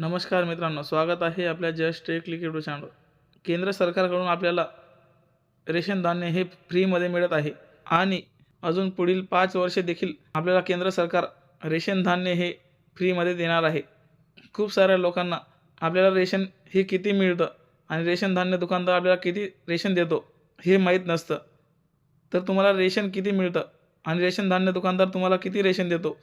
नमस्कार मित्रांनो स्वागत आहे आपल्या जस्ट एक क्लिक युट्यूब चॅनल केंद्र सरकारकडून आपल्याला रेशन धान्य हे फ्रीमध्ये मिळत आहे आणि अजून पुढील पाच वर्षे देखील आपल्याला केंद्र सरकार रेशन धान्य हे फ्रीमध्ये देणार आहे. खूप साऱ्या लोकांना आपल्याला रेशन हे किती मिळतं आणि रेशन धान्य दुकानदार आपल्याला किती रेशन देतो हे माहीत नसतं. तर तुम्हाला रेशन किती मिळतं आणि रेशन धान्य दुकानदार तुम्हाला किती रेशन देतो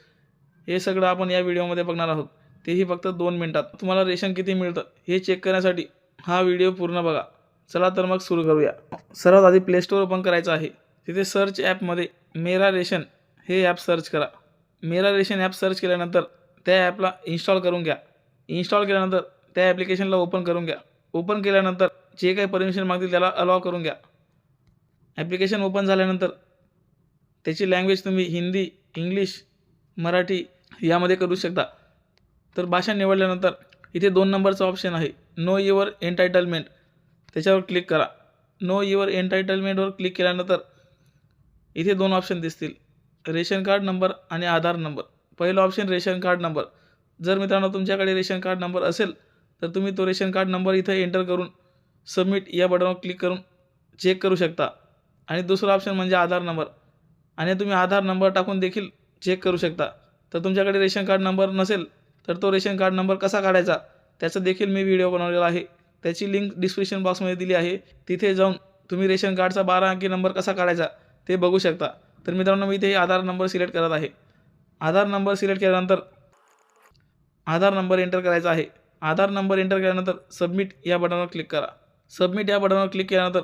हे सगळं आपण या व्हिडिओमध्ये बघणार आहोत. तेही फक्त दोन मिनटात. तुम्हाला रेशन किती मिळतं हे चेक करण्यासाठी हा व्हिडिओ पूर्ण बघा. चला तर मग सुरू करूया. सर्वात आधी प्ले स्टोअर ओपन करायचं आहे. तिथे सर्च ॲपमध्ये मेरा रेशन हे ॲप सर्च करा. मेरा रेशन ॲप सर्च केल्यानंतर त्या ॲपला इन्स्टॉल करून घ्या. इन्स्टॉल केल्यानंतर त्या ॲप्लिकेशनला ओपन करून घ्या. ओपन केल्यानंतर जे काही परमिशन मागतील त्याला अलाव करून घ्या. ॲप्लिकेशन ओपन झाल्यानंतर त्याची लँग्वेज तुम्ही हिंदी इंग्लिश मराठी यामध्ये करू शकता. तर भाषा निवडल्यानंतर इथे दोन नंबरचा ऑप्शन आहे. नो युअर एन्टायटलमेंट त्याच्यावर क्लिक करा. नो युअर एन्टायटलमेंटवर क्लिक केल्यानंतर इथे दोन ऑप्शन दिसतील. रेशन कार्ड नंबर आणि आधार नंबर पहिलं ऑप्शन रेशन कार्ड नंबर जर मित्रांनो तुमच्याकडे रेशन कार्ड नंबर असेल तर तुम्ही तो रेशन कार्ड नंबर इथं एंटर करून सबमिट या बटनवर क्लिक करून चेक करू शकता. आणि दुसरा ऑप्शन म्हणजे आधार नंबर आणि तुम्ही आधार नंबर टाकून देखील चेक करू शकता. तर तुमच्याकडे रेशन कार्ड नंबर नसेल तर तो रेशन कार्ड नंबर कसा काढायचा त्याचा देखील मी व्हिडिओ बनवलेला आहे. त्याची लिंक डिस्क्रिप्शन बॉक्समध्ये दिली आहे. तिथे जाऊन तुम्ही रेशन कार्डचा बारा अंकी नंबर कसा काढायचा ते बघू शकता. तर मित्रांनो मी इथे आधार नंबर सिलेक्ट करत आहे. आधार नंबर सिलेक्ट केल्यानंतर आधार नंबर एंटर करायचा आहे. आधार नंबर एंटर केल्यानंतर सबमिट या बटनवर क्लिक करा. सबमिट या बटनवर क्लिक केल्यानंतर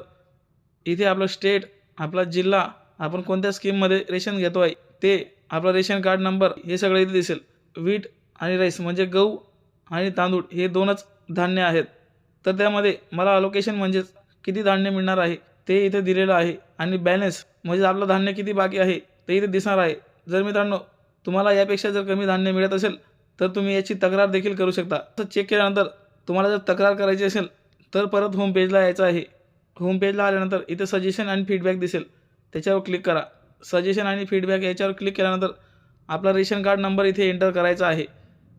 इथे आपलं स्टेट आपला जिल्हा आपण कोणत्या स्कीममध्ये रेशन घेतो आहे ते आपला रेशन कार्ड नंबर हे सगळं इथे दिसेल. वीट आणि राईस म्हणजे गहू आणि तांदूळ हे दोनच धान्य आहेत. तर त्यामध्ये मला अलोकेशन म्हणजेच किती धान्य मिळणार आहे ते इथे दिलेलं आहे आणि बॅलन्स म्हणजे आपलं धान्य किती बाकी आहे ते इथे दिसणार आहे. जर मित्रांनो तुम्हाला यापेक्षा जर कमी धान्य मिळत असेल तर तुम्ही याची तक्रार देखील करू शकता. तर चेक केल्यानंतर तुम्हाला जर तक्रार करायची असेल तर परत होम पेजला यायचं आहे. होम पेजला आल्यानंतर इथे सजेशन आणि फीडबॅक दिसेल. त्याच्यावर क्लिक करा. सजेशन आणि फीडबॅक याच्यावर क्लिक केल्यानंतर आपला रेशन कार्ड नंबर इथे एंटर करायचा आहे.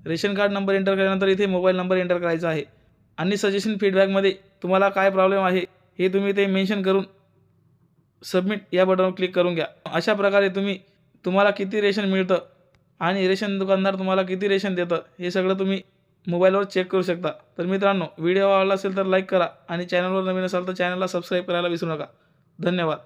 रेशन कार्ड नंबर एंटर केल्यानंतर इथे मोबाईल नंबर एंटर करायचा आहे. आणि सजेशन फीडबॅकमध्ये तुम्हाला काय प्रॉब्लेम आहे हे तुम्ही ते मेन्शन करून सबमिट या बटनवर क्लिक करून घ्या. अशा प्रकारे तुम्ही तुम्हाला किती रेशन मिळतं आणि रेशन दुकानदार तुम्हाला किती रेशन देतं हे सगळं तुम्ही मोबाईलवर चेक करू शकता. तर मित्रांनो व्हिडिओ आवडला असेल तर लाईक करा आणि चॅनलवर नवीन असाल तर चॅनलला सबस्क्राईब करायला विसरू नका. धन्यवाद.